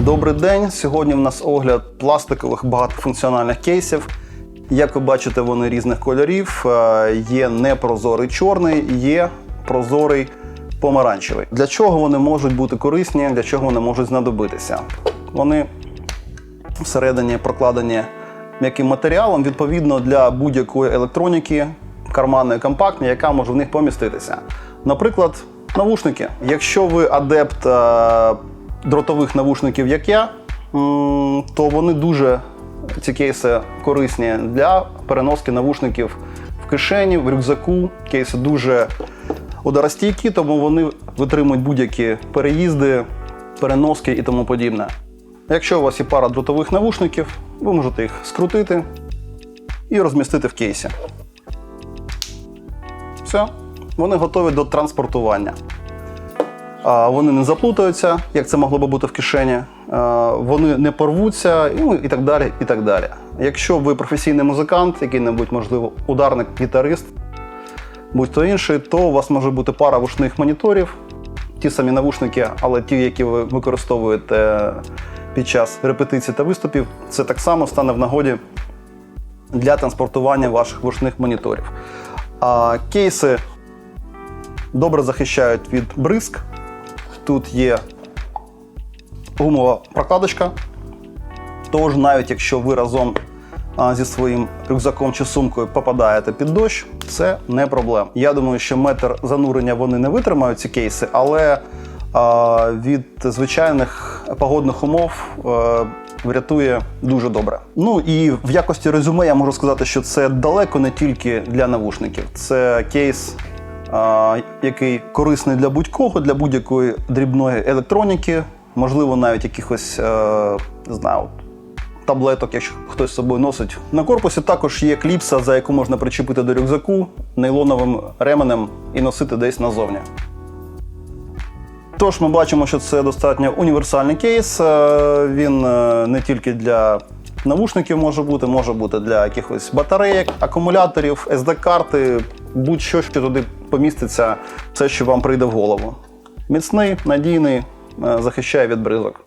Добрий день. Сьогодні в нас огляд пластикових багатофункціональних кейсів. Як ви бачите, вони різних кольорів. Е, Є непрозорий чорний, є прозорий помаранчевий. Для чого вони можуть бути корисні, для чого вони можуть знадобитися? Вони всередині прокладені м'яким матеріалом, відповідно для будь-якої електроніки, карманної, компактної, яка може в них поміститися. Наприклад, навушники. Якщо ви адепт е, дротових навушників, як я, то вони дуже ці кейси корисні для переноски навушників в кишені, в рюкзаку. Кейси дуже ударостійкі, тому вони витримують будь-які переїзди, переноски і тому подібне. Якщо у вас є пара дротових навушників, ви можете їх скрутити і розмістити в кейсі. Все, вони готові до транспортування. Вони не заплутаються, як це могло би бути в кишені. Вони не порвуться ну, і так далі. і так далі. Якщо ви професійний музикант, який-небудь, можливо, ударник, гітарист, будь-то інший, то у вас може бути пара вушних моніторів, ті самі навушники, але ті, які ви використовуєте під час репетицій та виступів, це так само стане в нагоді для транспортування ваших вушних моніторів. А кейси добре захищають від бризк. Тут є гумова прокладочка. Тож, навіть якщо ви разом зі своїм рюкзаком чи сумкою попадаєте під дощ, це не проблема. Я думаю, що метр занурення вони не витримають ці кейси, але від звичайних погодних умов врятує дуже добре. Ну і в якості резюме я можу сказати, що це далеко не тільки для навушників. Це кейс, який корисний для будь-кого, для будь-якої дрібної електроніки, можливо, навіть якихось е, не знаю, таблеток, якщо хтось з собою носить. На корпусі також є кліпса, за яку можна причепити до рюкзаку нейлоновим ременем і носити десь назовні. Тож ми бачимо, що це достатньо універсальний кейс. Е, Він е, не тільки для навушників може бути, може бути для якихось батареїк, акумуляторів, SD-карти, будь-що, що туди поміститься, все, що вам прийде в голову. Міцний, надійний, е, захищає від бризок.